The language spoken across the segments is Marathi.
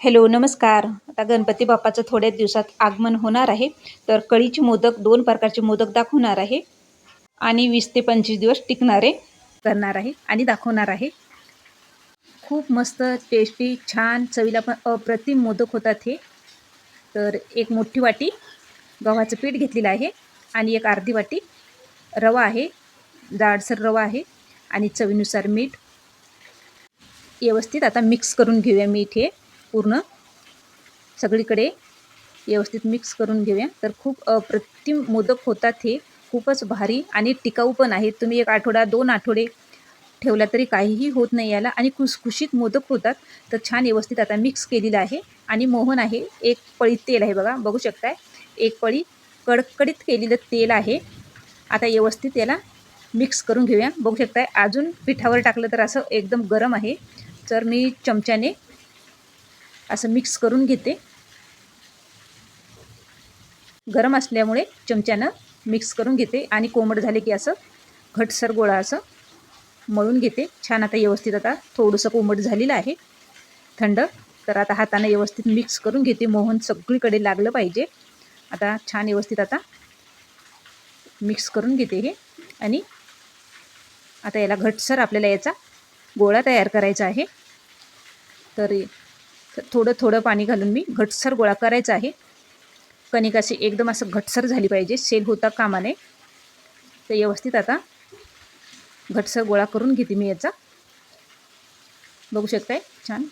हॅलो नमस्कार. आता गणपती बाप्पाचं थोड्याच दिवसात आगमन होणार आहे. तर कळीचे मोदक दोन प्रकारचे मोदक दाखवणार आहे. आणि वीस ते पंचवीस दिवस टिकणारे करणार आहे आणि दाखवणार आहे. खूप मस्त टेस्टी छान चवीला पण अप्रतिम मोदक होतात हे. तर एक मोठी वाटी गव्हाचं पीठ घेतलेलं आहे आणि एक अर्धी वाटी रवा आहे. जाडसर रवा आहे आणि चवीनुसार मीठ. व्यवस्थित आता मिक्स करून घेऊया मीठ हे. पूर्ण सगळीकडे व्यवस्थित मिक्स करून घेऊया. तर खूप अप्रतिम मोदक होतात हे. खूपच भारी आणि टिकाऊ पण आहेत. तुम्ही एक आठवडा दोन आठवडे ठेवला तरी काहीही होत नाही याला आणि खुसखुशीत मोदक होतात. तर छान व्यवस्थित आता मिक्स केलेलं आहे. आणि मोहन आहे. एक पळी तेल आहे बघा. बघू शकताय. एक पळी कडकडीत केलेलं तेल आहे. आता व्यवस्थित याला मिक्स करून घेऊया. बघू शकताय. अजून पिठावर टाकलं तर असं एकदम गरम आहे. तर मी चमच्याने असं मिक्स करून घेते. गरम असल्यामुळे चमच्यानं मिक्स करून घेते आणि कोमट झाले की असं घटसर गोळा असं मळून घेते. छान आता व्यवस्थित आता थोडंसं कोमट झालेलं आहे. थंड. तर आता हाताने व्यवस्थित मिक्स करून घेते. मोहन सगळीकडे लागलं पाहिजे. आता छान व्यवस्थित आता मिक्स करून घेते हे. आणि आता याला घटसर आपल्याला याचा गोळा तयार करायचा आहे. तर थोडं थोडं पाणी घालून मी घटसर गोळा करायचा आहे. कणिक अशी एकदम असं घटसर झाली पाहिजे. सेल होता कामा नये तर व्यवस्थित आता घटसर गोळा करून घेते मी याचा. बघू शकताय? छान.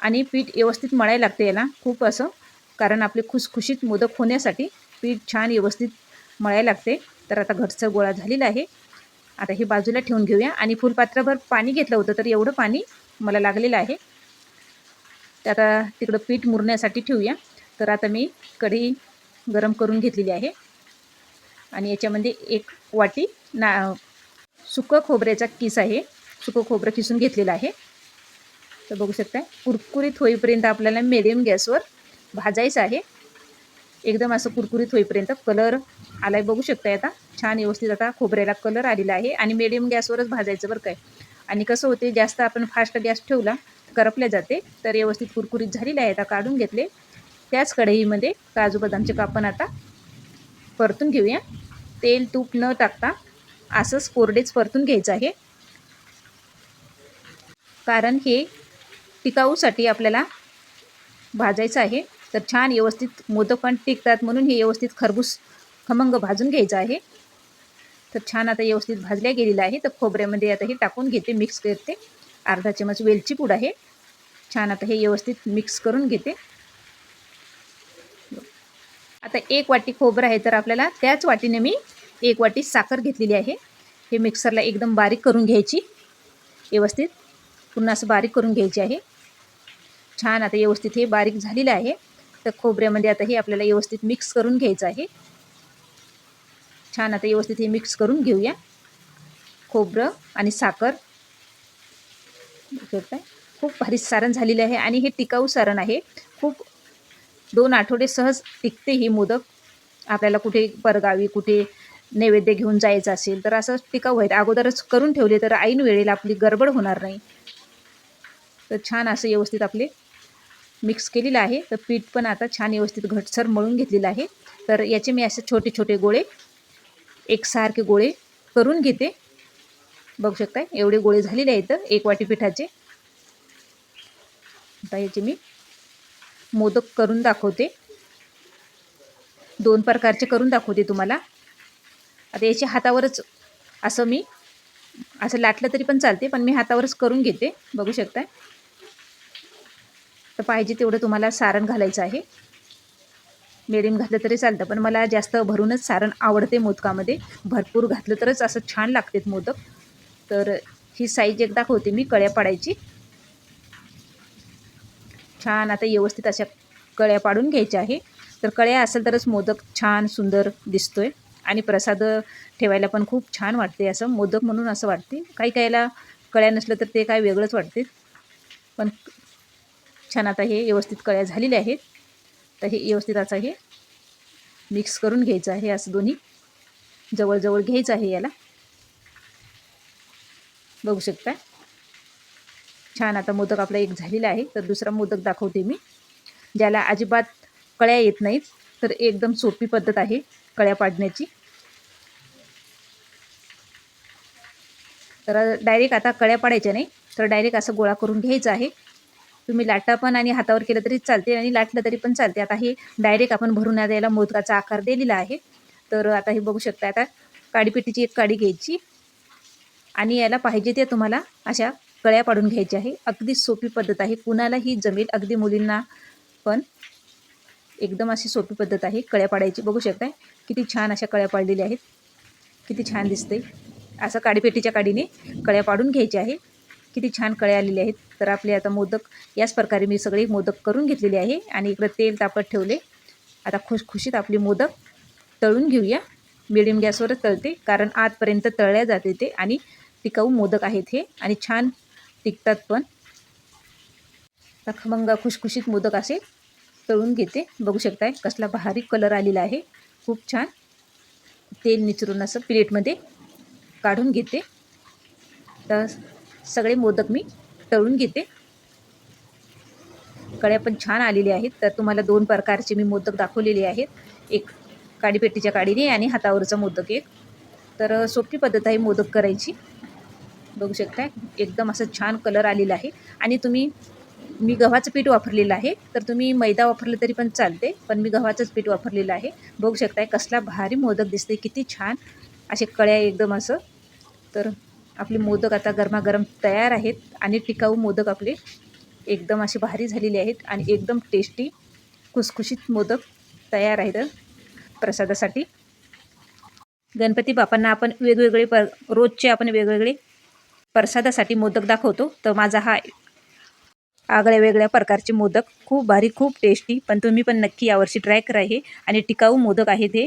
आणि पीठ व्यवस्थित मळायला लागते याला. खूप असं कारण आपले खुसखुशीत मोदक होण्यासाठी पीठ छान व्यवस्थित मळायला लागते. तर आता घटसर गोळा झालेला आहे. आता हे बाजूला ठेवून घेऊया. आणि फुलपात्राभर पाणी घेतलं होतं तर एवढं पाणी मला लागलेलं आहे. तर आता तिकडं पीठ मुरण्यासाठी ठेवूया. तर आता मी कढी गरम करून घेतलेली आहे. आणि याच्यामध्ये एक वाटी ना सुकं खोबऱ्याचा किस आहे. सुकं खोबरं किसून घेतलेलं आहे. तर बघू शकता कुरकुरीत होईपर्यंत आपल्याला मिडियम गॅसवर भाजायचं आहे. एकदम असं कुरकुरीत होईपर्यंत कलर आलाय बघू शकताय आता. छान व्यवस्थित आता खोबऱ्याला कलर आलेला आहे. आणि मिडियम गॅसवरच भाजायचं बरं काय आणि कसं होते जास्त आपण फास्ट गॅस ठेवला करपले जाते. तर व्यवस्थित कुरकुरीत झालेले आहे आता काढून घेतले. त्याच कढईमध्ये काजू बदामचे कापण आता परतून घेऊया. तेल तूप न टाकता असंच कोरडेच परतून घ्यायचं आहे. कारण हे टिकाऊसाठी आपल्याला भाजायचं आहे. तर छान व्यवस्थित मोदक पण टिकतात म्हणून हे व्यवस्थित खरबूस खमंग भाजून घ्यायचं आहे. तर छान आता व्यवस्थित भाजल्या गेलेलं आहे तर खोबऱ्यामध्ये आता हे टाकून घेते मिक्स करते. अर्धा चमच वेलची पूड आहे. छान आता हे व्यवस्थित मिक्स करून घेते. आता एक वाटी खोबरं आहे तर आपल्याला त्याच वाटीने मी एक वाटी साखर घेतलेली आहे. हे मिक्सरला एकदम बारीक करून घ्यायची. व्यवस्थित पुन्हा असं बारीक करून घ्यायची आहे. छान आता व्यवस्थित हे बारीक झालेलं आहे. तर खोबऱ्यामध्ये आता हे आपल्याला व्यवस्थित मिक्स करून घ्यायचं आहे. छान आता व्यवस्थित हे मिक्स करून घेऊया. खोबरं आणि साखर. काय खूप भारी सारण झालेले आहे आणि हे टिकाऊ सारण आहे. खूप दोन आठवडे सहज टिकते ही मोदक. आपल्याला कुठे परगावी कुठे नैवेद्य घेऊन जायचं असेल तर असं टिकाऊ आहे अगोदरच करून ठेवले तर ऐन वेळेला आपली गडबड होणार नाही. तर छान असं व्यवस्थित आपले मिक्स केलेलं आहे. तर पीठ पण आता छान व्यवस्थित घटसर मळून घेतलेलं आहे. तर याचे मी असे छोटे छोटे गोळे एकसारखे गोळे करून घेते. बघू शकताय एवढे गोळे झालेले आहेत एक वाटी पिठाचे. आता याचे मी मोदक करून दाखवते. दोन प्रकारचे करून दाखवते तुम्हाला. आता याच्या हातावरच असं मी असं लाटलं तरी पण चालते पण मी हातावरच करून घेते. बघू शकताय? तर पाहिजे तेवढं तुम्हाला सारण घालायचं आहे. मिडियम घातलं तरी चालतं पण मला जास्त भरूनच सारण आवडते मोदकामध्ये. भरपूर घातलं तरच असं छान लागते मोदक. तर ही साईज एकदा होती मी कळ्या पाडायची. छान आता व्यवस्थित अशा कळ्या पाडून घ्यायच्या आहे. तर कळ्या असेल तरच मोदक छान सुंदर दिसतो आहे आणि प्रसाद ठेवायला पण खूप छान वाटते असं. मोदक म्हणून असं वाटते. काही काहीला कळ्या नसलं तर ते काय वेगळंच वाटते. पण छान आता हे व्यवस्थित कळ्या झालेल्या आहेत. तर हे व्यवस्थित असं हे मिक्स करून घ्यायचं आहे असं दोन्ही. जवळजवळ घ्यायचं आहे याला. बघू शकता. छान आता मोदक आपला एक झालेला आहे तर दुसरा मोदक दाखवते मी ज्याला अजिबात कळ्या येत नाहीत तर एकदम सोपी पद्धत आहे कळ्या पाडण्याची. तर डायरेक्ट आता कळ्या पाडायच्या नाही तर डायरेक्ट असं गोळा करून घ्यायचं आहे. तुम्ही लाटा पण आणि हातावर केलं तरी चालते आणि लाटलं तरी पण चालते. आता हे डायरेक्ट आपण भरून द्यायला मोदकाचा आकार दिलेला आहे. तर आता हे बघू शकता आता काडीपेटीची एक काडी घ्यायची आणि याला पाहिजे ते तुम्हाला अशा कळ्या पाडून घ्यायच्या आहे. अगदी सोपी पद्धत आहे. कुणालाही जमेल अगदी मुलींना पण एकदम अशी सोपी पद्धत आहे. कळ्या पाडायची. बघू शकताय किती छान अशा कळ्या पाडलेल्या आहेत. किती छान दिसते असं काडीपेटीच्या काडीने कळ्या पाडून घ्यायच्या आहे. किती छान कळ्या आलेल्या आहेत. तर आपले आता मोदक याच प्रकारे मी सगळे मोदक करून घेतलेले आहे. आणि इकडं तेल तापत ठेवले. आता खुशखुशीत आपली मोदक तळून घेऊया. मिडियम गॅसवरच तळते कारण आतपर्यंत तळल्या जाते ते. आणि टिकाऊ मोदक आहेत हे. आणि छान टिकतात पण. तर खमंग खुशखुशीत मोदक असे तळून घेते. बघू शकताय कसला भारी कलर आलेला आहे. खूप छान. तेल निचरून असं प्लेटमध्ये काढून घेते. तर सगळे मोदक मी तळून घेते. कळ्या पण छान आलेले आहेत. तर तुम्हाला दोन प्रकारचे मी मोदक दाखवलेले आहेत. एक काडीपेटीच्या काडीने आणि हातावरचा मोदक एक. तर सोपी पद्धत आहे मोदक करायची. बघू शकता. एकदम असं छान कलर आलेला आहे. आणि तुम्ही मी गव्हाचं पीठ वापरलेलं आहे. तर तुम्ही मैदा वापरलं तरी पण चालते पण मी गव्हाचंच पीठ वापरलेलं आहे. बघू शकताय कसला भारी मोदक दिसते किती छान. असे कळ्या एकदम असं. तर आपले मोदक आता गरमागरम तयार आहेत आणि टिकाऊ मोदक आपले एकदम असे भारी झालेले आहेत आणि एकदम टेस्टी खुसखुशीत मोदक तयार आहेत प्रसादासाठी. गणपती बापांना आपण वेगवेगळे प रोजचे आपण वेगवेगळे प्रसादासाठी मोदक दाखवतो. तर माझा हा आगळ्या वेगळ्या प्रकारचे मोदक. खूप भारी खूप टेस्टी पण तुम्ही पण नक्की यावर्षी ट्राय करा हे. आणि टिकाऊ मोदक आहेत हे.